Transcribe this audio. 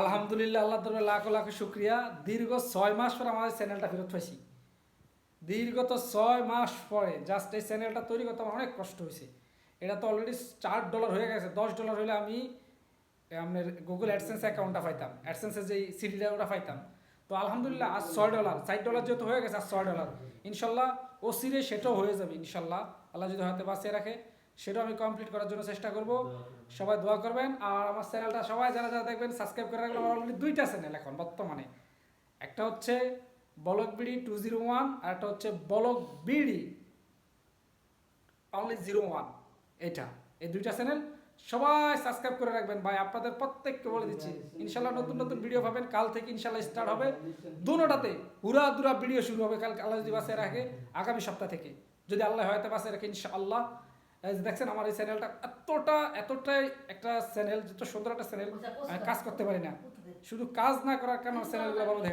আলহামদুলিল্লাহ আল্লাহ দরবার লাখো লাখ শুক্রিয়া। দীর্ঘ ছয় মাস পর আমাদের চ্যানেলটা ফেরত পাইছি। দীর্ঘত ছয় মাস পরে জাস্ট এই চ্যানেলটা তৈরি করতে আমার অনেক কষ্ট হয়েছে। এটা তো অলরেডি চার ডলার হয়ে গেছে, দশ ডলার হলে আমি আপনার গুগল অ্যাডসেন্স অ্যাকাউন্টটা পাইতাম। অ্যাডসেন্সের যেই সিডিটা ওটা পাইতাম। তো আলহামদুলিল্লাহ, আজ ছয় ডলার চার ডলার যেহেতু হয়ে গেছে আর ছয় ডলার ইনশাল্লাহ, ও সিরে সেটাও হয়ে যাবে, ইনশাল্লাহ। আল্লাহ যদি হাতে বাঁচিয়ে রাখে সেটাও আমি কমপ্লিট করার জন্য চেষ্টা করব। সবাই দোয়া করবেন। আর আমার চ্যানেলটা সবাই যারা যারা দেখবেন সাবস্ক্রাইব করে রাখবেন। আমার অলরেডি দুইটা চ্যানেল এখন বর্তমানে। একটা হচ্ছে block BD two zero one আর একটা হচ্ছে block BD only zero one এটা, এই দুইটা চ্যানেল সবাই সাবস্ক্রাইব করে রাখবেন। ভাই, আপনাদের প্রত্যেককে বলে দিচ্ছি, ইনশাল্লাহ নতুন নতুন ভিডিও পাবেন। কাল থেকে ইনশাল্লাহ স্টার্ট হবে। দুটাতে হুরা দুরা ভিডিও শুরু হবে। কাল আল্লাহ যদি বাসে রাখে, আগামী সপ্তাহ থেকে। যদি আল্লাহ হয়তো বাসে রাখে, ইনশাআল্লাহ। দেখছেন আমার এই চ্যানেলটা এতটা এতটাই একটা চ্যানেল যত সুন্দর একটা চ্যানেল কাজ করতে পারি না। শুধু কাজ না করার কারণে চ্যানেলগুলো ভালো দেখে